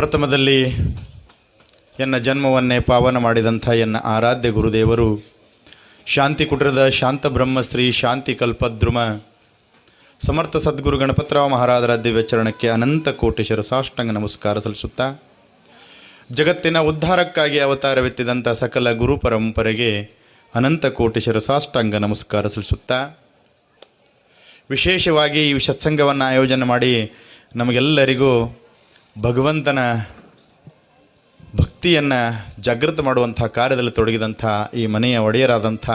ಪ್ರಥಮದಲ್ಲಿ ಎನ್ನ ಜನ್ಮವನ್ನೇ ಪಾವನ ಮಾಡಿದಂಥ ಎನ್ನ ಆರಾಧ್ಯ ಗುರುದೇವರು, ಶಾಂತಿ ಕುಟೀರದ ಶಾಂತ ಬ್ರಹ್ಮಶ್ರೀ ಶಾಂತಿ ಕಲ್ಪದ್ರುಮ, ಸಮರ್ಥ ಸದ್ಗುರು ಗಣಪತರಾವ್ ಮಹಾರಾಜರ ದಿವ್ಯಚರಣಕ್ಕೆ ಅನಂತ ಕೋಟೇಶ್ವರ ಶಿರಸಾಷ್ಟಾಂಗ ನಮಸ್ಕಾರ ಸಲ್ಲಿಸುತ್ತಾ, ಜಗತ್ತಿನ ಉದ್ಧಾರಕ್ಕಾಗಿ ಅವತಾರವೆತ್ತಿದಂಥ ಸಕಲ ಗುರು ಪರಂಪರೆಗೆ ಅನಂತ ಕೋಟೇಶ್ವರ ಶಿರಸಾಷ್ಟಾಂಗ ನಮಸ್ಕಾರ ಸಲ್ಲಿಸುತ್ತಾ, ವಿಶೇಷವಾಗಿ ಈ ಸತ್ಸಂಗವನ್ನು ಆಯೋಜನೆ ಮಾಡಿ ನಮಗೆಲ್ಲರಿಗೂ ಭಗವಂತನ ಭಕ್ತಿಯನ್ನು ಜಾಗೃತ ಮಾಡುವಂಥ ಕಾರ್ಯದಲ್ಲಿ ತೊಡಗಿದಂಥ ಈ ಮನೆಯ ಒಡೆಯರಾದಂಥ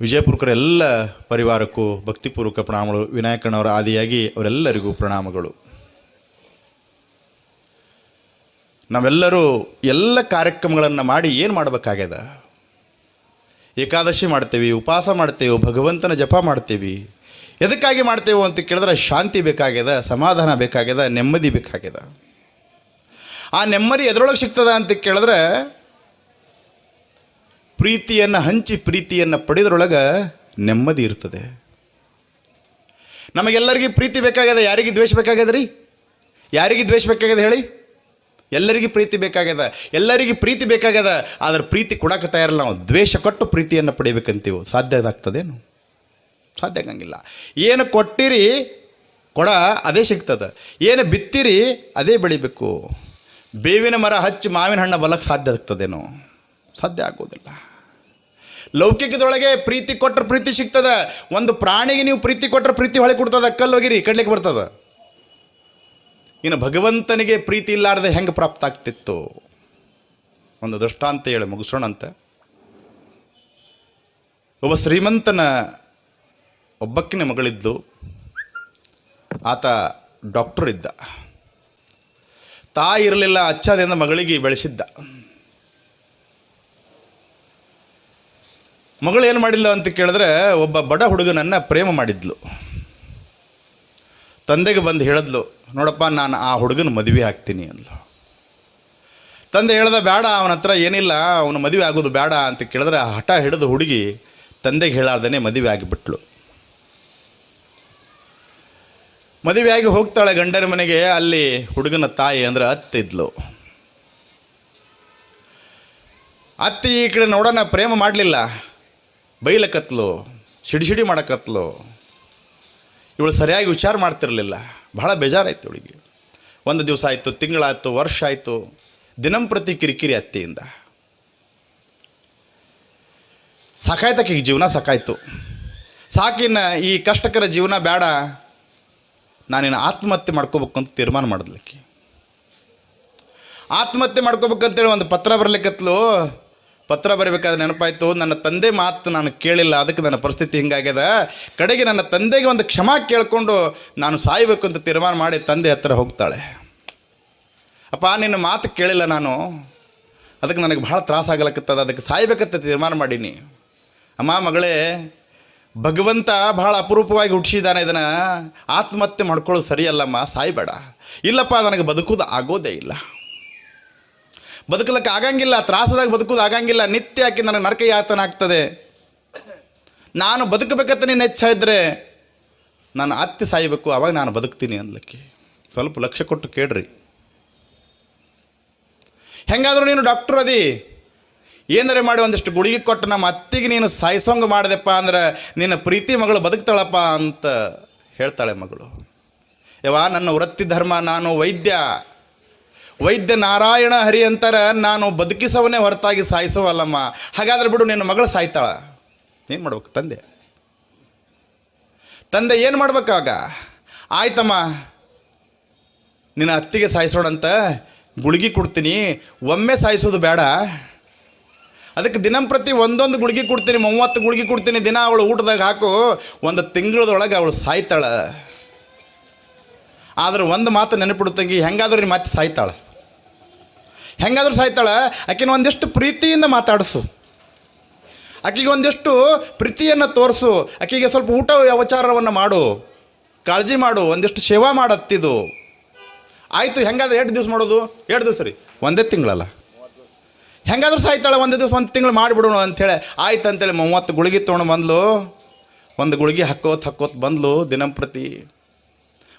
ವಿಜಯಪುರಕರ ಎಲ್ಲ ಪರಿವಾರಕ್ಕೂ ಭಕ್ತಿಪೂರ್ವಕ ಪ್ರಣಾಮಗಳು. ವಿನಾಯಕನವರ ಆದಿಯಾಗಿ ಅವರೆಲ್ಲರಿಗೂ ಪ್ರಣಾಮಗಳು. ನಾವೆಲ್ಲರೂ ಎಲ್ಲ ಕಾರ್ಯಕ್ರಮಗಳನ್ನು ಮಾಡಿ ಏನು ಮಾಡಬೇಕಾಗ್ಯದ? ಏಕಾದಶಿ ಮಾಡ್ತೇವೆ, ಉಪವಾಸ ಮಾಡ್ತೇವೆ, ಭಗವಂತನ ಜಪ ಮಾಡ್ತೀವಿ. ಎದಕ್ಕಾಗಿ ಮಾಡ್ತೇವೆ ಅಂತ ಕೇಳಿದ್ರೆ ಶಾಂತಿ ಬೇಕಾಗಿದೆ ಸಮಾಧಾನ ಬೇಕಾಗಿದೆ ನೆಮ್ಮದಿ ಬೇಕಾಗಿದೆ ಆ ನೆಮ್ಮದಿ ಎದ್ರೊಳಗೆ ಸಿಗ್ತದ ಅಂತ ಕೇಳಿದ್ರೆ ಪ್ರೀತಿಯನ್ನು ಹಂಚಿ ಪ್ರೀತಿಯನ್ನು ಪಡೆದ್ರೊಳಗೆ ನೆಮ್ಮದಿ ಇರ್ತದೆ. ನಮಗೆಲ್ಲರಿಗೂ ಪ್ರೀತಿ ಬೇಕಾಗಿದೆ ಯಾರಿಗೆ ದ್ವೇಷ ಬೇಕಾಗ್ಯದ ರೀ? ಯಾರಿಗೆ ದ್ವೇಷ ಬೇಕಾಗ್ಯದ ಹೇಳಿ? ಎಲ್ಲರಿಗೂ ಪ್ರೀತಿ ಬೇಕಾಗ್ಯದ, ಎಲ್ಲರಿಗೂ ಪ್ರೀತಿ ಬೇಕಾಗ್ಯದ, ಆದರೆ ಪ್ರೀತಿ ಕೊಡಕ್ಕೆ ತಯಾರಿಲ್ಲ ನಾವು. ದ್ವೇಷ ಕೊಟ್ಟು ಪ್ರೀತಿಯನ್ನು ಪಡಿಬೇಕಂತೀವಿ, ಸಾಧ್ಯ ಆಗ್ತದೇನು? ಸಾಧ್ಯ ಆಗಂಗಿಲ್ಲ. ಏನು ಕೊಟ್ಟಿರಿ, ಕೊಡ, ಅದೇ ಸಿಗ್ತದೆ. ಏನು ಬಿತ್ತಿರಿ, ಅದೇ ಬೆಳಿಬೇಕು. ಬೇವಿನ ಮರ ಹಚ್ಚಿ ಮಾವಿನ ಹಣ್ಣು ಬಲಕ್ಕೆ ಸಾಧ್ಯ ಆಗ್ತದೇನೋ. ಸಾಧ್ಯ ಆಗೋದಿಲ್ಲ. ಲೌಕಿಕದೊಳಗೆ ಪ್ರೀತಿ ಕೊಟ್ಟರೆ ಪ್ರೀತಿ ಸಿಗ್ತದೆ. ಒಂದು ಪ್ರಾಣಿಗೆ ನೀವು ಪ್ರೀತಿ ಕೊಟ್ಟರೆ ಪ್ರೀತಿ ಹೊಳೆ ಕೊಡ್ತದೆ, ಕಲ್ಲು ಹೋಗಿರಿ ಕಡ್ಲಿಕ್ಕೆ ಬರ್ತದೆ. ಇನ್ನು ಭಗವಂತನಿಗೆ ಪ್ರೀತಿ ಇಲ್ಲಾರ್ದೆ ಹೆಂಗೆ ಪ್ರಾಪ್ತ ಆಗ್ತಿತ್ತು? ಒಂದು ದೃಷ್ಟಾಂತ ಹೇಳಿ, ಮುಗಿಸೋಣಂತ. ಒಬ್ಬ ಶ್ರೀಮಂತನ ಒಬ್ಬಕ್ಕಿನ ಮಗಳಿದ್ದು ಆತ ಡಾಕ್ಟರ್ ಇದ್ದ. ತಾಯಿ ಇರಲಿಲ್ಲ ಅಚ್ಚಾದಿಂದ ಮಗಳಿಗೆ ಬೆಳೆಸಿದ್ದ. ಮಗಳು ಏನು ಮಾಡಿಲ್ಲ ಅಂತ ಕೇಳಿದ್ರೆ ಒಬ್ಬ ಬಡ ಹುಡುಗನನ್ನು ಪ್ರೇಮ ಮಾಡಿದ್ಲು. ತಂದೆಗೆ ಬಂದು ಹೇಳಿದ್ಲು, ನೋಡಪ್ಪ, ನಾನು ಆ ಹುಡುಗನ ಮದುವೆ ಆಗ್ತೀನಿ ಅಂದ್ಲು. ತಂದೆ ಹೇಳ್ದ ಬೇಡ ಅವನ ಹತ್ರ ಏನಿಲ್ಲ, ಅವನು ಮದುವೆ ಆಗೋದು ಬೇಡ ಅಂತ ಕೇಳಿದ್ರೆ ಹಠ ಹಿಡಿದು ಹುಡುಗಿ ತಂದೆಗೆ ಹೇಳಾರ್ದೇ ಮದುವೆ ಆಗಿಬಿಟ್ಲು. ಮದುವೆಯಾಗಿ ಹೋಗ್ತಾಳೆ ಗಂಡನ ಮನೆಗೆ, ಅಲ್ಲಿ ಹುಡುಗನ ತಾಯಿ ಅಂದ್ರೆ ಅತ್ತಿದ್ಲು. ಅತ್ತಿ ಈ ಕಡೆ ನೋಡೋಣ, ಪ್ರೇಮ ಮಾಡಲಿಲ್ಲ. ಬೈಲಕತ್ಲು ಸಿಡಿಸಿಡಿ ಮಾಡಕತ್ಲು. ಇವಳು ಸರಿಯಾಗಿ ವಿಚಾರ ಮಾಡ್ತಿರಲಿಲ್ಲ. ಬಹಳ ಬೇಜಾರಾಯ್ತು ಇವಳಿಗೆ ಒಂದು ದಿವಸ ಆಯಿತು, ತಿಂಗಳಾಯಿತು, ವರ್ಷ ಆಯಿತು ದಿನಂಪ್ರತಿ ಕಿರಿಕಿರಿ ಅತ್ತೆಯಿಂದ. ಸಾಕಾಯ್ತಕ್ಕೆ ಜೀವನ ಸಾಕಾಯ್ತು. ಸಾಕಿನ ಈ ಕಷ್ಟಕರ ಜೀವನ ಬೇಡ. ನಾನಿನ್ನು ಆತ್ಮಹತ್ಯೆ ಮಾಡ್ಕೋಬೇಕು ಅಂತ ತೀರ್ಮಾನ ಮಾಡಿದ್ಲಿಕ್ಕೆ. ಆತ್ಮಹತ್ಯೆ ಮಾಡ್ಕೋಬೇಕಂತೇಳಿ ಒಂದು ಪತ್ರ ಬರಲಿಕ್ಕತ್ಲು. ಪತ್ರ ಬರಬೇಕಾದ್ರೆ ನೆನಪಾಯಿತು, ನನ್ನ ತಂದೆ ಮಾತು ನಾನು ಕೇಳಿಲ್ಲ, ಅದಕ್ಕೆ ನನ್ನ ಪರಿಸ್ಥಿತಿ ಹಿಂಗಾಗ್ಯದ. ಕಡೆಗೆ ನನ್ನ ತಂದೆಗೆ ಒಂದು ಕ್ಷಮಾ ಕೇಳಿಕೊಂಡು ನಾನು ಸಾಯಬೇಕು ಅಂತ ತೀರ್ಮಾನ ಮಾಡಿ ತಂದೆ ಹತ್ರ ಹೋಗ್ತಾಳೆ. ಅಪ್ಪ, ನಿನ್ನ ಮಾತು ಕೇಳಿಲ್ಲ ನಾನು. ಅದಕ್ಕೆ ನನಗೆ ಭಾಳ ತ್ರಾಸ ಆಗಲಕ್ಕತ್ತದ, ಅದಕ್ಕೆ ಸಾಯ್ಬೇಕಂತ ತೀರ್ಮಾನ ಮಾಡೀನಿ. ಅಮ್ಮ, ಮಗಳೇ ಭಗವಂತ ಭಾಳ ಅಪರೂಪವಾಗಿ ಹುಟ್ಟಿಸಿದ್ದಾನೆ ಇದನ್ನು. ಆತ್ಮಹತ್ಯೆ ಮಾಡ್ಕೊಳ್ಳೋದು ಸರಿಯಲ್ಲಮ್ಮ, ಸಾಯ್ಬೇಡ. ಇಲ್ಲಪ್ಪ, ನನಗೆ ಬದುಕೋದು ಆಗೋದೇ ಇಲ್ಲ. ಬದುಕಲಿಕ್ಕೆ ಆಗಂಗಿಲ್ಲ, ತ್ರಾಸದಾಗ ಬದುಕೋದು ಆಗಂಗಿಲ್ಲ, ನಿತ್ಯ ಹಾಕಿ ನನಗೆ ನರಕ ಯಾತನ ಆಗ್ತದೆ ನಾನು ಬದುಕಬೇಕಂತ ನೀನು ಹೆಚ್ಚ ಇದ್ದರೆ ನಾನು ಅತ್ತೆ ಸಾಯಬೇಕು, ಅವಾಗ ನಾನು ಬದುಕ್ತೀನಿ ಅನ್ಲಿಕ್ಕೆ ಸ್ವಲ್ಪ ಲಕ್ಷ್ಯ ಕೊಟ್ಟು ಕೇಳ್ರಿ. ಹೆಂಗಾದರೂ ನೀನು ಡಾಕ್ಟ್ರ್ ಅದಿ. ಏನಾರೆ ಮಾಡಿ ಒಂದಿಷ್ಟು ಗುಳಿಗೆ ಕೊಟ್ಟು ನಮ್ಮ ಅತ್ತಿಗೆ ನೀನು ಸಾಯಿಸೋಂಗ್ ಮಾಡಿದೆಪ್ಪ ಅಂದ್ರೆ ನಿನ್ನ ಪ್ರೀತಿ ಮಗಳು ಬದುಕ್ತಾಳಪ್ಪ ಅಂತ ಹೇಳ್ತಾಳೆ ಮಗಳು. ಯವಾ ನನ್ನ ವೃತ್ತಿ ಧರ್ಮ, ನಾನು ವೈದ್ಯ. ವೈದ್ಯ ನಾರಾಯಣ ಹರಿ ಅಂತಾರೆ, ನಾನು ಬದುಕಿಸವನೇ ಹೊರತಾಗಿ ಸಾಯಿಸವಲ್ಲಮ್ಮ. ಹಾಗಾದ್ರೆ ಬಿಡು, ನಿನ್ನ ಮಗಳು ಸಾಯ್ತಾಳ. ಏನು ಮಾಡ್ಬೇಕು ತಂದೆ? ತಂದೆ ಏನು ಮಾಡ್ಬೇಕಾಗ ಆಯ್ತಮ್ಮ. ನಿನ್ನ ಅತ್ತಿಗೆ ಸಾಯಿಸೋಣಂತ ಗುಳಿಗೆ ಕೊಡ್ತೀನಿ. ಒಮ್ಮೆ ಸಾಯಿಸೋದು ಬೇಡ. ಅದಕ್ಕೆ ದಿನಂಪ್ರತಿ ಒಂದೊಂದು ಗುಳಿಗೆ ಕೊಡ್ತೀನಿ, ಮೂವತ್ತು ಗುಳಿಗೆ ಕೊಡ್ತೀನಿ, ದಿನ ಅವಳು ಊಟದಾಗ ಹಾಕು, ಒಂದು ತಿಂಗಳದೊಳಗೆ ಅವಳು ಸಾಯ್ತಾಳೆ. ಆದ್ರೆ ಒಂದು ಮಾತು ನೆನಪಿಡುತ್ತಂಗಿ ಹೆಂಗಾದ್ರೂ ನೀನು ಮತ್ತೆ ಸಾಯ್ತಾಳೆ. ಹೆಂಗಾದ್ರೂ ಸಾಯ್ತಾಳೆ, ಆಕಿನ ಒಂದಿಷ್ಟು ಪ್ರೀತಿಯಿಂದ ಮಾತಾಡಿಸು. ಆಕೆಗೆ ಒಂದಿಷ್ಟು ಪ್ರೀತಿಯನ್ನು ತೋರಿಸು. ಆಕೆಗೆ ಸ್ವಲ್ಪ ಊಟ ವ್ಯವಚಾರವನ್ನು ಮಾಡು. ಕಾಳಜಿ ಮಾಡು, ಒಂದಿಷ್ಟು ಸೇವಾ ಮಾಡತ್ತಿದು. ಆಯಿತು, ಹೆಂಗಾದ್ರೆ ಎರಡು ದಿವ್ಸ ಮಾಡೋದು? ಎರಡು ದಿವಸ ರೀ? ಒಂದೇ ತಿಂಗಳಲ್ಲ. ಹೆಂಗಾದ್ರೂ ಸಾಯ್ತಾಳೆ ಒಂದು ದಿವಸ ಒಂದು ತಿಂಗಳು ಮಾಡಿಬಿಡೋಣ ಅಂಥೇಳಿ ಆಯ್ತು ಅಂತೇಳಿ ಮೂವತ್ತು ಗುಳಿಗೆ ತೊಗೊಂಡು ಬಂದ್ಲು. ಒಂದು ಗುಳಿಗೆ ಹಾಕೋತ್ ಹಾಕೋತ್ ಬಂದ್ಲು ದಿನಂಪ್ರತಿ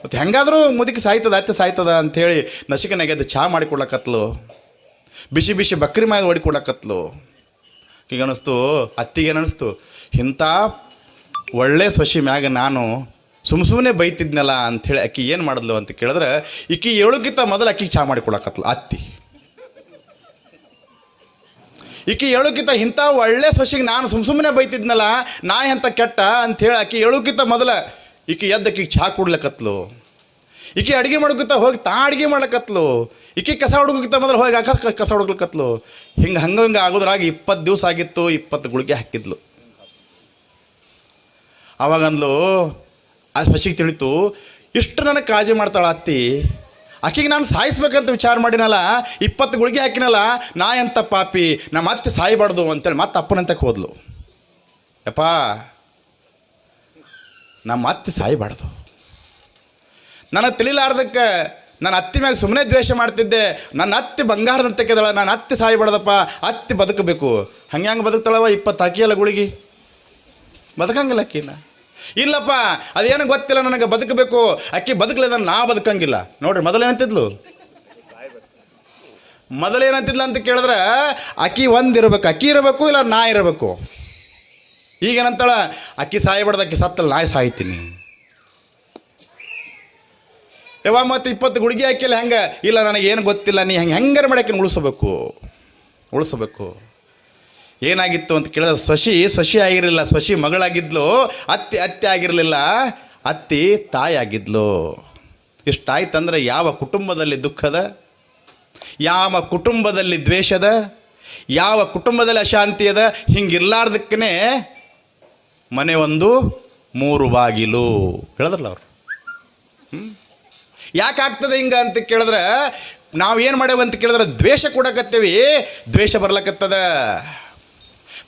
ಮತ್ತು ಹೆಂಗಾದರೂ ಮುದುಕಿ ಸಾಯ್ತದ, ಅತ್ತೆ ಸಾಯ್ತದ ಅಂಥೇಳಿ ನಸಿಕನಾಗೆದ್ದು ಚಹಾ ಮಾಡಿಕೊಡ್ಲಕತ್ಲು ಬಿಸಿ ಬಿಸಿ ಬಕ್ರಿ ಮ್ಯಾಗ ಹೊಡಿಕೊಡ್ಲಕತ್ಲು ಈಗ ಅನ್ನಿಸ್ತು ಅತ್ತಿಗೆ ಅನ್ನಿಸ್ತು ಇಂಥ ಒಳ್ಳೆ ಸೊಸಿ ಮ್ಯಾಗ ನಾನು ಸುಮ್ ಸುಮ್ಮನೆ ಬೈತಿದ್ನಲ್ಲ ಅಂಥೇಳಿ ಆಕಿ ಏನು ಮಾಡಿದ್ಲು ಅಂತ ಕೇಳಿದ್ರೆ, ಈಕಿ ಏಳಕ್ಕಿಂತ ಮೊದಲು ಅಕ್ಕಿಗೆ ಚಹಾ ಮಾಡಿಕೊಡಕತ್ಲು ಅತ್ತಿ. ಈಕಿ ಹೇಳೋಕ್ಕಿಂತ ಇಂಥ ಒಳ್ಳೆ ಸಸಿಗೆ ನಾನು ಸುಮ್ ಸುಮ್ಮನೆ ಬೈತಿದ್ನಲ್ಲ ನಾ ಎಂಥ ಕೆಟ್ಟ ಅಂಥೇಳಿ ಆಕಿ ಹೇಳೋಕ್ಕಿಂತ ಮೊದಲ ಈಕಿ ಎದ್ದಕ್ಕೆ ಚಹಾ ಕುಡ್ಲಕತ್ಲು. ಈಕಿ ಅಡುಗೆ ಮಾಡೋಕ್ಕಿಂತ ಹೋಗಿ ತಾ ಅಡುಗೆ ಮಾಡ್ಲಕತ್ಲು. ಈಕಿ ಕಸ ಹುಡುಗಕ್ಕಿಂತ ಮೊದಲು ಹೋಗಿ ಆಕ ಕಸ ಹುಡುಗ್ಲಕತ್ಲು ಹಿಂಗೆ ಹಂಗೆ ಹಿಂಗೆ ಆಗೋದ್ರಾಗ ಇಪ್ಪತ್ತು ದಿವಸ ಆಗಿತ್ತು, ಇಪ್ಪತ್ತು ಗುಳಿಗೆ ಹಾಕಿದ್ಲು. ಅವಾಗಂದ್ಲು ಆ ಸಸಿಗೆ ತಿಳಿತು, ಇಷ್ಟು ನನಗೆ ಕಾಳಜಿ ಮಾಡ್ತಾಳ ಅತ್ತಿ. ಆಕಿಗೆ ನಾನು ಸಾಯಿಸ್ಬೇಕಂತ ವಿಚಾರ ಮಾಡಿನಲ್ಲ, ಇಪ್ಪತ್ತು ಗುಳಿಗೆ ಹಾಕಿನಲ್ಲ, ನಾ ಎಂಥ ಪಾಪಿ ನಮ್ಮ ಅತ್ತೆ ಸಾಯಬಾರ್ದು ಅಂತೇಳಿ ಮತ್ತೆ ಅಪ್ಪನಂತಕ್ಕೆ ಹೋದ್ಲು. ಯಪ್ಪ ನಮ್ಮ ಅತ್ತೆ ಸಾಯಬಾರ್ದು. ನನಗೆ ತಿಳಿಲಾರ್ದಕ್ಕೆ ನನ್ನ ಅತ್ತಿ ಮ್ಯಾಗ ಸುಮ್ಮನೆ ದ್ವೇಷ ಮಾಡ್ತಿದ್ದೆ, ನನ್ನ ಅತ್ತಿ ಬಂಗಾರದಂತೆ ಕೆದಳ ನಾನು ಅತ್ತಿ ಸಾಯಬಾರ್ದಪ್ಪ, ಅತ್ತಿ ಬದುಕಬೇಕು. ಹಂಗೆ ಹಂಗೆ ಬದುಕ್ತಾಳವ ಇಪ್ಪತ್ತು ಹಾಕಿಯಲ್ಲ ಗುಳಿಗೆ. ಬದುಕಂಗಿಲ್ಲ ಅಕ್ಕಿನ ಇಲ್ಲಪ್ಪ, ಅದೇನು ಗೊತ್ತಿಲ್ಲ ನನಗೆ, ಬದುಕಬೇಕು. ಅಕ್ಕಿ ಬದುಕಲಿಲ್ಲ ನಾ ಬದುಕಂಗಿಲ್ಲ. ನೋಡ್ರಿ ಮೊದಲೇನಂತಿದ್ಲು ಮೊದಲೇನಂತಿದ್ಲ ಅಂತ ಕೇಳಿದ್ರೆ, ಅಕ್ಕಿ ಒಂದು ಇರಬೇಕು, ಅಕ್ಕಿ ಇರಬೇಕು, ಇಲ್ಲ ನಾ ಇರಬೇಕು. ಈಗೇನಂತಾಳ ಅಕ್ಕಿ ಸಾಯಬಾರ್ದು, ಅಕ್ಕಿ ಸತ್ತಲ್ಲ ನಾಯಿ ಸಾಯ್ತೀನಿ. ಯಾವ ಮತ್ತು ಇಪ್ಪತ್ತು ಗುಳಿಗೆ ಹಾಕಿಲ್ಲ ಹೆಂಗೆ? ಇಲ್ಲ, ನನಗೇನು ಗೊತ್ತಿಲ್ಲ, ನೀ ಹೆಂಗೆ ಹೆಂಗಾರು ಮಾಡಕ್ಕೆ ಉಳಿಸ್ಬೇಕು. ಉಳಿಸ್ಬೇಕು. ಏನಾಗಿತ್ತು ಅಂತ ಕೇಳಿದ್ರೆ ಶಶಿ ಶಶಿ ಆಗಿರಲಿಲ್ಲ ಶಶಿ ಮಗಳಾಗಿದ್ಲು, ಅತ್ತಿ, ಅತ್ತೆ ಆಗಿರಲಿಲ್ಲ, ಅತ್ತಿ ತಾಯಿ ಆಗಿದ್ಲು ಇಷ್ಟಾಯ್ತಂದ್ರೆ ಯಾವ ಕುಟುಂಬದಲ್ಲಿ ದುಃಖದ? ಯಾವ ಕುಟುಂಬದಲ್ಲಿ ದ್ವೇಷದ? ಯಾವ ಕುಟುಂಬದಲ್ಲಿ ಅಶಾಂತಿ ಅದ ಹಿಂಗಿರ್ಲಾರ್ದಕ್ಕೇ ಮನೆ ಒಂದು, ಮೂರು ಬಾಗಿಲು. ಹೇಳಿದ್ರಲ್ಲ ಅವರು? ಯಾಕೆ ಆಗ್ತದೆ ಹಿಂಗ ಅಂತ ಕೇಳಿದ್ರೆ, ನಾವು ಏನು ಮಾಡೇವು ಅಂತ ಕೇಳಿದ್ರೆ, ದ್ವೇಷ ಕೊಡಕತ್ತೇವಿ, ದ್ವೇಷ ಬರ್ಲಕತ್ತದ.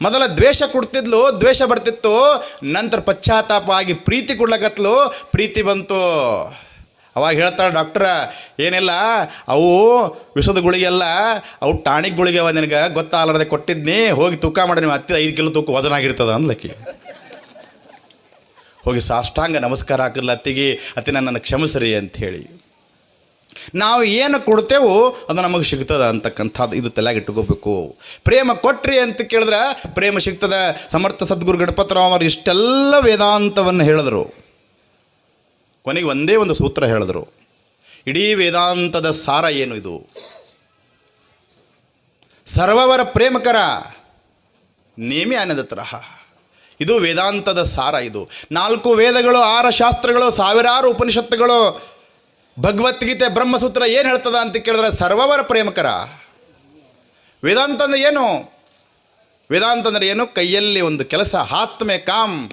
ಮೊದಲ ದ್ವೇಷ ಕೊಡ್ತಿದ್ಲು, ದ್ವೇಷ ಬರ್ತಿತ್ತು. ನಂತರ ಪಶ್ಚಾತ್ತಾಪ ಆಗಿ ಪ್ರೀತಿ ಕೊಡ್ಲಕತ್ಲು. ಪ್ರೀತಿ ಬಂತು. ಅವಾಗ ಹೇಳ್ತಾಳೆ ಡಾಕ್ಟ್ರ, ಏನಿಲ್ಲ, ಅವು ವಿಷದ ಗುಳಿಗೆಲ್ಲ ಅವು ಟಾಣಿಕ್ ಗುಳಿಗೆ ಅವ ನಿನಗೆ ಗೊತ್ತಾಗಲಾರ್ದೆ ಕೊಟ್ಟಿದ್ನಿ. ಹೋಗಿ ತೂಕ ಮಾಡಿ ನೀವು ಹತ್ತಿದ ಐದು ಕಿಲೋ ತೂಕ ವಜನ ಆಗಿರ್ತದೆ ಅಂದ್ಲಕ್ಕಿ. ಹೋಗಿ ಸಾಷ್ಟಾಂಗ ನಮಸ್ಕಾರ ಹಾಕಿದ್ಲ ಅತ್ತಿಗೆ, ಅತ್ತಿ ನನ್ನನ್ನು ಕ್ಷಮಿಸ್ರಿ ಅಂತ ಹೇಳಿ ನಾವು ಏನು ಕೊಡ್ತೇವೋ ಅದು ನಮಗೆ ಸಿಗ್ತದ ಅಂತಕ್ಕಂಥದ್ದು ಇದು ತಲೆಗೆ ಇಟ್ಕೋಬೇಕು. ಪ್ರೇಮ ಕೊಟ್ರಿ ಅಂತ ಕೇಳಿದ್ರೆ ಪ್ರೇಮ ಸಿಗ್ತದೆ. ಸಮರ್ಥ ಸದ್ಗುರು ಗಣಪತರಾವ್ ಅವರು ಇಷ್ಟೆಲ್ಲ ವೇದಾಂತವನ್ನು ಹೇಳಿದ್ರು. ಕೊನೆಗೆ ಒಂದೇ ಒಂದು ಸೂತ್ರ ಹೇಳಿದ್ರು. ಇಡೀ ವೇದಾಂತದ ಸಾರ ಏನು ಇದು? ಸರ್ವವರ ಪ್ರೇಮಕರ ನೇಮಿ ತರಹ. ಇದು ವೇದಾಂತದ ಸಾರ ಇದು. ನಾಲ್ಕು ವೇದಗಳು, ಆರು ಶಾಸ್ತ್ರಗಳು, ಸಾವಿರಾರು ಉಪನಿಷತ್ತುಗಳು ಭಗವದ್ಗೀತೆ ಬ್ರಹ್ಮಸೂತ್ರ ಏನು ಹೇಳ್ತದ ಅಂತ ಕೇಳಿದ್ರೆ ಸರ್ವವರ ಪ್ರೇಮಕರ. ವೇದಾಂತ ಅಂದ್ರೆ ಏನು? ವೇದಾಂತ ಅಂದ್ರೆ ಏನು? ಕೈಯಲ್ಲಿ ಒಂದು ಕೆಲಸ, ಹಾತ್ ಕಾಮ್,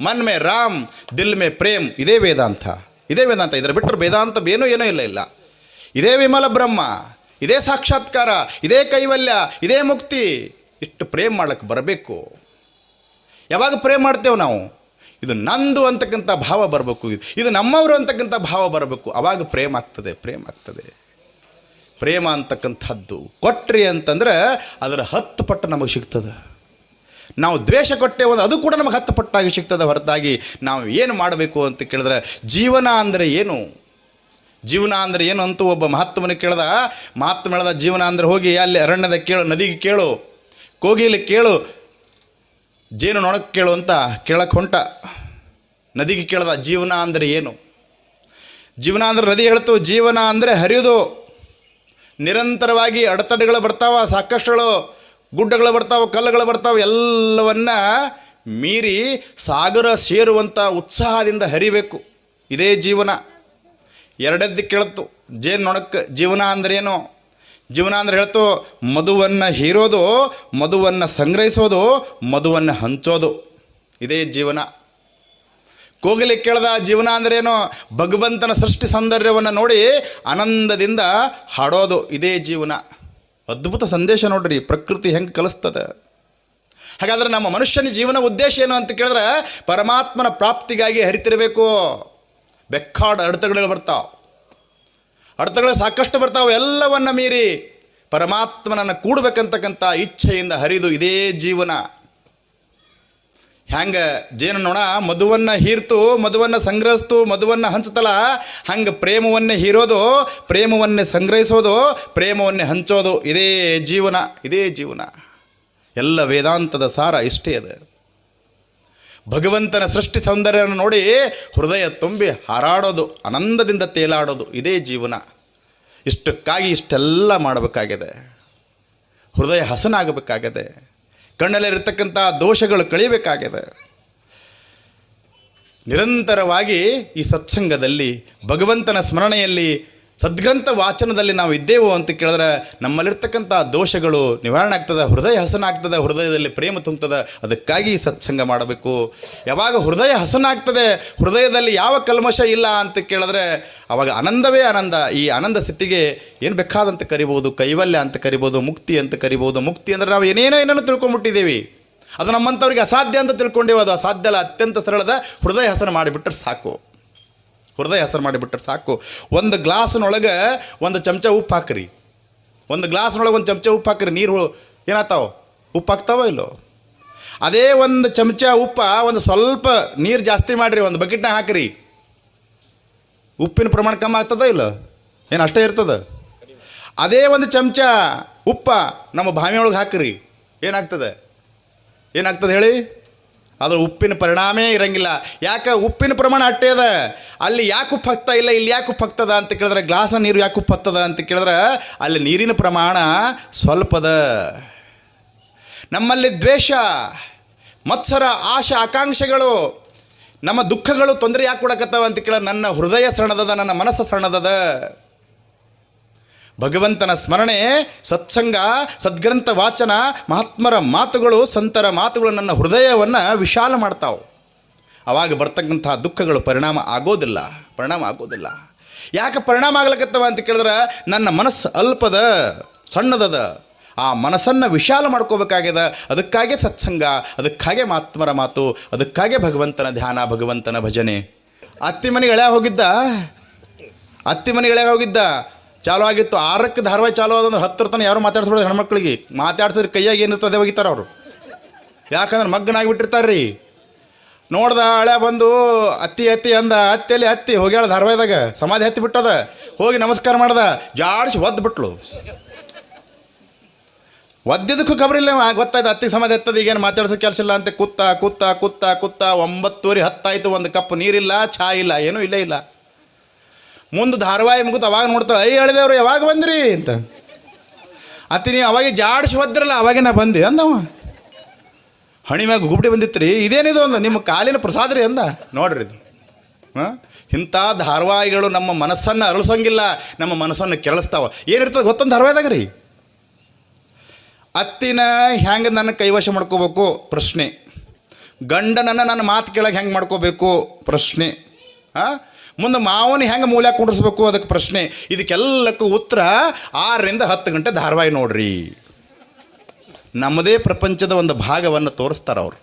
ಮನ್ ಮೇ ರಾಮ್, ದಿಲ್ ಮೇ ಪ್ರೇಮ್, ಇದೇ ವೇದಾಂತ. ಇದೇ ವೇದಾಂತ. ಇದರ ಬಿಟ್ಟರು ವೇದಾಂತ ಏನೂ ಏನೂ ಇಲ್ಲ ಇಲ್ಲ. ಇದೇ ವಿಮಲ ಬ್ರಹ್ಮ, ಇದೇ ಸಾಕ್ಷಾತ್ಕಾರ, ಇದೇ ಕೈವಲ್ಯ, ಇದೇ ಮುಕ್ತಿ. ಇಷ್ಟು ಪ್ರೇಮ್ ಮಾಡಕ್ಕೆ ಬರಬೇಕು. ಯಾವಾಗ ಪ್ರೇಮ್ ಮಾಡ್ತೇವೆ ನಾವು? ಇದು ನಂದು ಅಂತಕ್ಕಂಥ ಭಾವ ಬರಬೇಕು. ಇದು ನಮ್ಮವರು ಅಂತಕ್ಕಂಥ ಭಾವ ಬರಬೇಕು. ಅವಾಗ ಪ್ರೇಮ ಆಗ್ತದೆ ಪ್ರೇಮ ಆಗ್ತದೆ. ಪ್ರೇಮ ಅಂತಕ್ಕಂಥದ್ದು. ಕೊಟ್ರಿ ಅಂತಂದ್ರೆ ಅದರ ಹತ್ತು ಪಟ್ಟು ನಮಗೆ ಸಿಗ್ತದೆ. ನಾವು ದ್ವೇಷ ಕೊಟ್ಟೆ ಒಂದು ಅದು ಕೂಡ ನಮಗೆ ಹತ್ತು ಪಟ್ಟಾಗಿ ಸಿಗ್ತದೆ ಹೊರತಾಗಿ ನಾವು ಏನು ಮಾಡಬೇಕು ಅಂತ ಕೇಳಿದ್ರೆ ಜೀವನ ಅಂದರೆ ಏನು? ಜೀವನ ಅಂದರೆ ಏನು ಅಂತ ಒಬ್ಬ ಮಹಾತ್ಮನ ಕೇಳ್ದ, ಮಹಾತ್ಮ ಹೇಳ್ದ, ಜೀವನ ಅಂದರೆ ಹೋಗಿ ಅಲ್ಲಿ ಅರಣ್ಯದ ಕೇಳು, ನದಿಗೆ ಕೇಳು, ಕೋಗಿಲಿ ಕೇಳು ಜೇನು ನೊಣಕ್ಕೆ ಕೇಳು ಅಂತ ಕೇಳಕ್ಕೆ ಹೊಂಟ. ನದಿಗೆ ಕೇಳ್ದ ಜೀವನ ಅಂದರೆ ಏನು? ಜೀವನ ಅಂದ್ರೆ ನದಿ ಹೇಳ್ತು, ಜೀವನ ಅಂದರೆ ಹರಿಯೋದು ನಿರಂತರವಾಗಿ ಅಡೆತಡೆಗಳು ಬರ್ತಾವ, ಸಾಕಷ್ಟುಗಳು ಗುಡ್ಡಗಳು ಬರ್ತಾವೆ, ಕಲ್ಲುಗಳು ಬರ್ತಾವೆ, ಎಲ್ಲವನ್ನ ಮೀರಿ ಸಾಗರ ಸೇರುವಂಥ ಉತ್ಸಾಹದಿಂದ ಹರಿಬೇಕು. ಇದೇ ಜೀವನ. ಎರಡದ್ದು ಕೇಳ್ತು ಜೇನು ನೊಣಕ್ಕೆ ಜೀವನ ಅಂದ್ರೆ ಏನು? ಜೀವನ ಅಂದ್ರೆ ಹೇಳ್ತು, ಮಧುವನ್ನು ಹೀರೋದು, ಮಧುವನ್ನು ಸಂಗ್ರಹಿಸೋದು, ಮಧುವನ್ನು ಹಂಚೋದು. ಇದೇ ಜೀವನ. ಕೋಗಿಲೆ ಕೇಳ್ದ ಜೀವನ ಅಂದ್ರೇನು ಭಗವಂತನ ಸೃಷ್ಟಿ ಸೌಂದರ್ಯವನ್ನು ನೋಡಿ ಆನಂದದಿಂದ ಹಾಡೋದು. ಇದೇ ಜೀವನ. ಅದ್ಭುತ ಸಂದೇಶ ನೋಡ್ರಿ, ಪ್ರಕೃತಿ ಹೆಂಗೆ ಕಲಿಸ್ತದೆ. ಹಾಗಾದ್ರೆ ನಮ್ಮ ಮನುಷ್ಯನ ಜೀವನ ಉದ್ದೇಶ ಏನು ಅಂತ ಕೇಳಿದ್ರೆ, ಪರಮಾತ್ಮನ ಪ್ರಾಪ್ತಿಗಾಗಿ ಹರಿತಿರಬೇಕು. ಬೆಕ್ಕಾಡ ಅಡೆತಗಳು ಬರ್ತಾವೆ. ಅಡೆತಗಳು ಸಾಕಷ್ಟು ಬರ್ತಾವೆ ಎಲ್ಲವನ್ನ ಮೀರಿ ಪರಮಾತ್ಮನನ್ನು ಕೂಡಬೇಕಂತಕ್ಕಂಥ ಇಚ್ಛೆಯಿಂದ ಹರಿದು ಇದೇ ಜೀವನ. ಹ್ಯಾಂಗೆ ಜೇನುನೊಣ, ಮಧುವನ್ನು ಹೀರ್ತು, ಮಧುವನ್ನು ಸಂಗ್ರಹಿಸ್ತು, ಮಧುವನ್ನು ಹಂಚ್ತಲ್ಲ ಹಂಗೆ ಪ್ರೇಮವನ್ನೇ ಹೀರೋದು, ಪ್ರೇಮವನ್ನೇ ಸಂಗ್ರಹಿಸೋದು, ಪ್ರೇಮವನ್ನೇ ಹಂಚೋದು, ಇದೇ ಜೀವನ ಇದೇ ಜೀವನ. ಎಲ್ಲ ವೇದಾಂತದ ಸಾರ ಇಷ್ಟೇ ಅದು. ಭಗವಂತನ ಸೃಷ್ಟಿ ಸೌಂದರ್ಯವನ್ನು ನೋಡಿ ಹೃದಯ ತುಂಬಿ ಹಾರಾಡೋದು, ಆನಂದದಿಂದ ತೇಲಾಡೋದು ಇದೇ ಜೀವನ. ಇಷ್ಟಕ್ಕಾಗಿ ಇಷ್ಟೆಲ್ಲ ಮಾಡಬೇಕಾಗಿದೆ. ಹೃದಯ ಹಸನಾಗಬೇಕಾಗಿದೆ. ಕಣ್ಣಲ್ಲಿರತಕ್ಕಂಥ ದೋಷಗಳು ಕಳಿಬೇಕಾಗಿದೆ ನಿರಂತರವಾಗಿ ಈ ಸತ್ಸಂಗದಲ್ಲಿ ಭಗವಂತನ ಸ್ಮರಣೆಯಲ್ಲಿ ಸದ್ಗ್ರಂಥ ವಾಚನದಲ್ಲಿ ನಾವು ಇದ್ದೇವು ಅಂತ ಕೇಳಿದ್ರೆ, ನಮ್ಮಲ್ಲಿರ್ತಕ್ಕಂಥ ದೋಷಗಳು ನಿವಾರಣೆ ಆಗ್ತದೆ, ಹೃದಯ ಹಸನ ಆಗ್ತದೆ ಹೃದಯದಲ್ಲಿ ಪ್ರೇಮ ತುಂಬ್ತದೆ, ಅದಕ್ಕಾಗಿ ಸತ್ಸಂಗ ಮಾಡಬೇಕು. ಯಾವಾಗ ಹೃದಯ ಹಸನ ಆಗ್ತದೆ ಹೃದಯದಲ್ಲಿ ಯಾವ ಕಲ್ಮಶ ಇಲ್ಲ ಅಂತ ಕೇಳಿದ್ರೆ, ಅವಾಗ ಆನಂದವೇ ಆನಂದ. ಈ ಆನಂದ ಸ್ಥಿತಿಗೆ ಏನು ಬೇಕಾದಂತ ಕರಿಬೋದು, ಕೈವಲ್ಯ ಅಂತ ಕರಿಬೋದು, ಮುಕ್ತಿ ಅಂತ ಕರಿಬೋದು. ಮುಕ್ತಿ ಅಂದರೆ ನಾವು ಏನೇನೋ ಏನೇನೋ ತಿಳ್ಕೊಂಬಿಟ್ಟಿದ್ದೀವಿ ಅದು ನಮ್ಮಂಥವ್ರಿಗೆ ಅಸಾಧ್ಯ ಅಂತ ತಿಳ್ಕೊಂಡೇವು, ಅದು ಅಸಾಧ್ಯ ಅಲ್ಲ, ಅತ್ಯಂತ ಸರಳದ ಹೃದಯ ಹಸನ ಮಾಡಿಬಿಟ್ರೆ ಸಾಕು. ಹೃದಯ ಹೆಸರು ಮಾಡಿಬಿಟ್ರೆ ಸಾಕು. ಒಂದು ಗ್ಲಾಸ್ನೊಳಗೆ ಒಂದು ಚಮಚ ಉಪ್ಪು ಹಾಕ್ರಿ. ಒಂದು ಗ್ಲಾಸ್ನೊಳಗೆ ಒಂದು ಚಮಚ ಉಪ್ಪು ಹಾಕ್ರಿ. ನೀರು ಏನಾಗ್ತಾವೆ? ಉಪ್ಪು ಹಾಕ್ತಾವೋ ಇಲ್ಲೋ? ಅದೇ ಒಂದು ಚಮಚ ಉಪ್ಪ, ಒಂದು ಸ್ವಲ್ಪ ನೀರು ಜಾಸ್ತಿ ಮಾಡಿರಿ, ಒಂದು ಬಕೆಟ್ನಾಗ ಹಾಕ್ರಿ. ಉಪ್ಪಿನ ಪ್ರಮಾಣ ಕಮ್ಮಿ ಆಗ್ತದೋ ಇಲ್ಲ? ಏನು ಅಷ್ಟೇ ಇರ್ತದೆ? ಅದೇ ಒಂದು ಚಮಚ ಉಪ್ಪ ನಮ್ಮ ಬಾವಿಯೊಳಗೆ ಹಾಕ್ರಿ. ಏನಾಗ್ತದೆ? ಏನಾಗ್ತದೆ ಹೇಳಿ? ಅದ್ರ ಉಪ್ಪಿನ ಪರಿಣಾಮೇ ಇರಂಗಿಲ್ಲ. ಯಾಕೆ ಉಪ್ಪಿನ ಪ್ರಮಾಣ ಅಟ್ಟೆ ಅದ? ಅಲ್ಲಿ ಯಾಕೆ ಉಪ್ಪು ಹಾಕ್ತಾ ಇಲ್ಲ, ಇಲ್ಲಿ ಯಾಕೆ ಉಪ್ಪು ಹಾಕ್ತದ ಅಂತ ಕೇಳಿದ್ರೆ ಗ್ಲಾಸ ನೀರು ಯಾಕೆ ಉಪ್ಪು ಹಾಕ್ತದ ಅಂತ ಕೇಳಿದ್ರೆ ಅಲ್ಲಿ ನೀರಿನ ಪ್ರಮಾಣ ಸ್ವಲ್ಪದ. ನಮ್ಮಲ್ಲಿ ದ್ವೇಷ, ಮತ್ಸರ, ಆಶಾ, ಆಕಾಂಕ್ಷೆಗಳು, ನಮ್ಮ ದುಃಖಗಳು ತೊಂದರೆ ಯಾಕೆ ಕೊಡಕತ್ತವ ಅಂತ ಕೇಳಿದ್ರೆ ನನ್ನ ಹೃದಯ ಸಣ್ಣದದ, ನನ್ನ ಮನಸ್ಸು ಸಣ್ಣದದ. ಭಗವಂತನ ಸ್ಮರಣೆ, ಸತ್ಸಂಗ, ಸದ್ಗ್ರಂಥ ವಾಚನ, ಮಹಾತ್ಮರ ಮಾತುಗಳು, ಸಂತರ ಮಾತುಗಳು ನನ್ನ ಹೃದಯವನ್ನು ವಿಶಾಲ ಮಾಡ್ತಾವೆ. ಅವಾಗ ಬರ್ತಕ್ಕಂಥ ದುಃಖಗಳು ಪರಿಣಾಮ ಆಗೋದಿಲ್ಲ ಪರಿಣಾಮ ಆಗೋದಿಲ್ಲ. ಯಾಕೆ ಪರಿಣಾಮ ಆಗ್ಲಕತ್ತವ ಅಂತ ಕೇಳಿದ್ರೆ, ನನ್ನ ಮನಸ್ಸು ಅಲ್ಪದ, ಸಣ್ಣದದ, ಆ ಮನಸ್ಸನ್ನು ವಿಶಾಲ ಮಾಡ್ಕೋಬೇಕಾಗ್ಯದ. ಅದಕ್ಕಾಗೆ ಸತ್ಸಂಗ, ಅದಕ್ಕಾಗೆ ಮಹಾತ್ಮರ ಮಾತು, ಅದಕ್ಕಾಗೆ ಭಗವಂತನ ಧ್ಯಾನ, ಭಗವಂತನ ಭಜನೆ. ಅತ್ತಿ ಮನೆಗೆ ಎಳೆ ಹೋಗಿದ್ದ? ಅತ್ತಿ ಮನೆಗೆ ಎಳೆ ಹೋಗಿದ್ದ? ಚಾಲು ಆಗಿತ್ತು. ಆರಕ್ಕೆ ಧಾರವಾಹಿ ಚಾಲು ಆದಂದ್ರೆ ಹತ್ತಿರ ತನಕ ಯಾರು ಮಾತಾಡ್ಸ್ಬಿಡೋದು ಹೆಣ್ಮಕ್ಳಿಗೆ. ಮಾತಾಡ್ಸಿದ್ರೆ ಕೈಯಾಗ ಏನಿರ್ತದೆ ಒಗಿತಾರೆ ಅವರು. ಯಾಕಂದ್ರೆ ಮಗ್ಗನಾಗಿಬಿಟ್ಟಿರ್ತಾರೆ ರೀ ನೋಡ್ದ ಹಳೆ ಬಂದು ಅತ್ತಿ ಅತ್ತಿ ಅಂದ ಅತ್ತಿಯಲ್ಲಿ ಹತ್ತಿ ಹೋಗ್ಯಾಳ ಧಾರವಾಹಿದಾಗ. ಸಮಾಧಿ ಹತ್ತಿ ಬಿಟ್ಟದ. ಹೋಗಿ ನಮಸ್ಕಾರ ಮಾಡ್ದ. ಜಾಡ್ಸಿ ಒದ್ದು ಬಿಟ್ಲು. ಒದ್ದಿದ್ದಕ್ಕೂ ಖಬರಿಲ್ಲ ಇವ. ಗೊತ್ತಾಯ್ತು ಅತ್ತಿ ಸಮಾಧಿ ಹತ್ತದ, ಈಗೇನು ಮಾತಾಡ್ಸೋ ಕೆಲಸ ಇಲ್ಲ ಅಂತ. ಕುತ್ತ ಕುತ್ತ ಕುತ್ತ ಕುತ್ತ, ಒಂಬತ್ತುವರೆ ಹತ್ತಾಯ್ತು, ಒಂದು ಕಪ್ ನೀರಿಲ್ಲ ಚಾ ಇಲ್ಲ, ಏನೂ ಇಲ್ಲೇ ಇಲ್ಲ. ಮುಂದೆ ಧಾರವಾಹಿ ಮುಗಿದು ಅವಾಗ ನೋಡ್ತಾಳೆ ಐ ಹೇಳಿದವ್ರು, ಯಾವಾಗ ಬಂದ್ರಿ? ಅಂತ. ಅತ್ತಿ, ನೀವು ಅವಾಗ ಜಾಡ್ಸಿ ಒದ್ರಲ್ಲ ಅವಾಗೇ ನಾ ಬಂದೆ? ಅಂದವ. ಹಣಿ ಮ್ಯಾಗ ಗುಬ್ಡಿ ಬಂದಿತ್ತು ರೀ ಇದೇನಿದು? ಅಂದ. ನಿಮ್ಮ ಕಾಲಿನ ಪ್ರಸಾದ ರೀ, ಅಂದ. ನೋಡ್ರಿ ಇದು. ಹಾಂ? ಇಂಥ ಧಾರವಾಹಿಗಳು ನಮ್ಮ ಮನಸ್ಸನ್ನು ಅರಳಿಸೋಂಗಿಲ್ಲ, ನಮ್ಮ ಮನಸ್ಸನ್ನು ಕೆರಳಿಸ್ತಾವ. ಏನಿರ್ತದೆ ಗೊತ್ತೊಂದು ಧಾರವಾಹಿದಾಗ ರೀ? ಅತ್ತಿನ ಹೆಂಗೆ ನನ್ನ ಕೈವಶ ಮಾಡ್ಕೋಬೇಕು? ಪ್ರಶ್ನೆ. ಗಂಡನನ್ನು ನನ್ನ ಮಾತು ಕೇಳೋಕೆ ಹೆಂಗೆ ಮಾಡ್ಕೋಬೇಕು? ಪ್ರಶ್ನೆ. ಹಾಂ? ಮುಂದೆ ಮಾವನ ಹೆಂಗೆ ಮೂಲ ಕುಂಡಿಸ್ಬೇಕು ಅದಕ್ಕೆ ಪ್ರಶ್ನೆ. ಇದಕ್ಕೆಲ್ಲಕ್ಕೂ ಉತ್ತರ ಆರರಿಂದ ಹತ್ತು ಗಂಟೆ ಧಾರಾವಾಹಿ ನೋಡ್ರಿ. ನಮ್ಮದೇ ಪ್ರಪಂಚದ ಒಂದು ಭಾಗವನ್ನು ತೋರಿಸ್ತಾರೆ ಅವರು.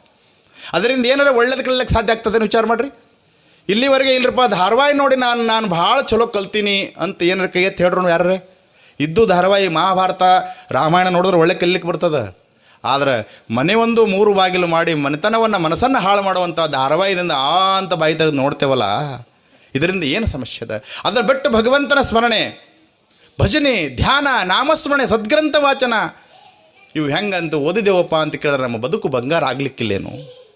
ಅದರಿಂದ ಏನಾರ ಒಳ್ಳೇದು ಕಲಿಯಕ್ಕೆ ಸಾಧ್ಯ ಆಗ್ತದೆ ವಿಚಾರ ಮಾಡಿರಿ. ಇಲ್ಲಿವರೆಗೆ ಇಲ್ಲರಪ್ಪ ಧಾರಾವಾಹಿ ನೋಡಿ ನಾನು ನಾನು ಭಾಳ ಚಲೋ ಕಲ್ತೀನಿ ಅಂತ ಏನಾರ ಕೈ ಎತ್ತಿ ಹೇಳ್ರು ಯಾರೇ ಇದ್ದು ಧಾರಾವಾಹಿ ಮಹಾಭಾರತ, ರಾಮಾಯಣ ನೋಡಿದ್ರೆ ಒಳ್ಳೆ ಕಲಿಲಿಕ್ಕೆ ಬರ್ತದೆ. ಆದರೆ ಮನೆ ಒಂದು ಮೂರು ಬಾಗಿಲು ಮಾಡಿ ಮನೆತನವನ್ನು ಮನಸ್ಸನ್ನು ಹಾಳು ಮಾಡುವಂಥ ಧಾರಾವಾಹಿದಿಂದ ಆ ಅಂತ ಬಾಯಿ ತೆಗೆದು ನೋಡ್ತೇವಲ್ಲ ಇದರಿಂದ ಏನು ಸಮಸ್ಯೆ ಅದ? ಅದನ್ನು ಬಿಟ್ಟು ಭಗವಂತನ ಸ್ಮರಣೆ, ಭಜನೆ, ಧ್ಯಾನ, ನಾಮಸ್ಮರಣೆ, ಸದ್ಗ್ರಂಥ ವಾಚನ, ಇವು ಹೆಂಗಂತ ಓದಿದೇವಪ್ಪ ಅಂತ ಕೇಳಿದ್ರೆ ನಮ್ಮ ಬದುಕು ಬಂಗಾರ ಆಗಲಿಕ್ಕಿಲ್ಲೇನು?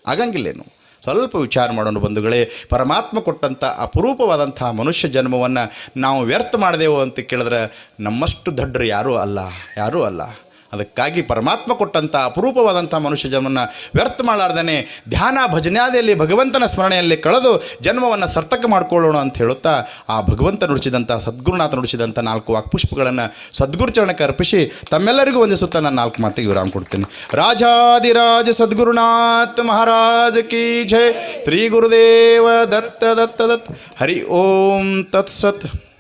ಆಗಂಗಿಲ್ಲೇನು? ಸ್ವಲ್ಪ ವಿಚಾರ ಮಾಡೋಣ ಬಂಧುಗಳೇ, ಪರಮಾತ್ಮ ಕೊಟ್ಟಂಥ ಅಪರೂಪವಾದಂಥ ಮನುಷ್ಯ ಜನ್ಮವನ್ನು ನಾವು ವ್ಯರ್ಥ ಮಾಡಿದೆವು ಅಂತ ಕೇಳಿದ್ರೆ ನಮ್ಮಷ್ಟು ದಡ್ಡರು ಯಾರೂ ಅಲ್ಲ ಯಾರೂ ಅಲ್ಲ. ಅದಕ್ಕಾಗಿ ಪರಮಾತ್ಮ ಕೊಟ್ಟಂಥ ಅಪರೂಪವಾದಂಥ ಮನುಷ್ಯ ಜನ್ಮವನ್ನು ವ್ಯರ್ಥ ಮಾಡಲಾರ್ದೇ ಧ್ಯಾನ ಭಜನಾದಿಯಲ್ಲಿ ಭಗವಂತನ ಸ್ಮರಣೆಯಲ್ಲಿ ಕಳೆದು ಜನ್ಮವನ್ನು ಸಾರ್ಥಕ ಮಾಡಿಕೊಳ್ಳೋಣ ಅಂತ ಹೇಳುತ್ತಾ ಆ ಭಗವಂತ ನುಡಿಸಿದಂಥ ಸದ್ಗುರುನಾಥ ನುಡಿಸಿದಂಥ ನಾಲ್ಕು ವಾಕ್ಪುಷ್ಪಗಳನ್ನು ಸದ್ಗುರು ಚರಣಕ್ಕೆ ಅರ್ಪಿಸಿ ತಮ್ಮೆಲ್ಲರಿಗೂ ಒಂದಿಸುತ್ತಾ ನಾನು ನಾಲ್ಕು ಮಾತಿಗೆ ವಿರಾಮ ಕೊಡ್ತೀನಿ. ರಾಜಾದಿರಾಜ ಸದ್ಗುರುನಾಥ ಮಹಾರಾಜ ಕಿ ಜಯ ಶ್ರೀ ಗುರುದೇವ ದತ್ತ ದತ್ತ ದತ್ ಹರಿ ಓಂ ತತ್ಸತ್.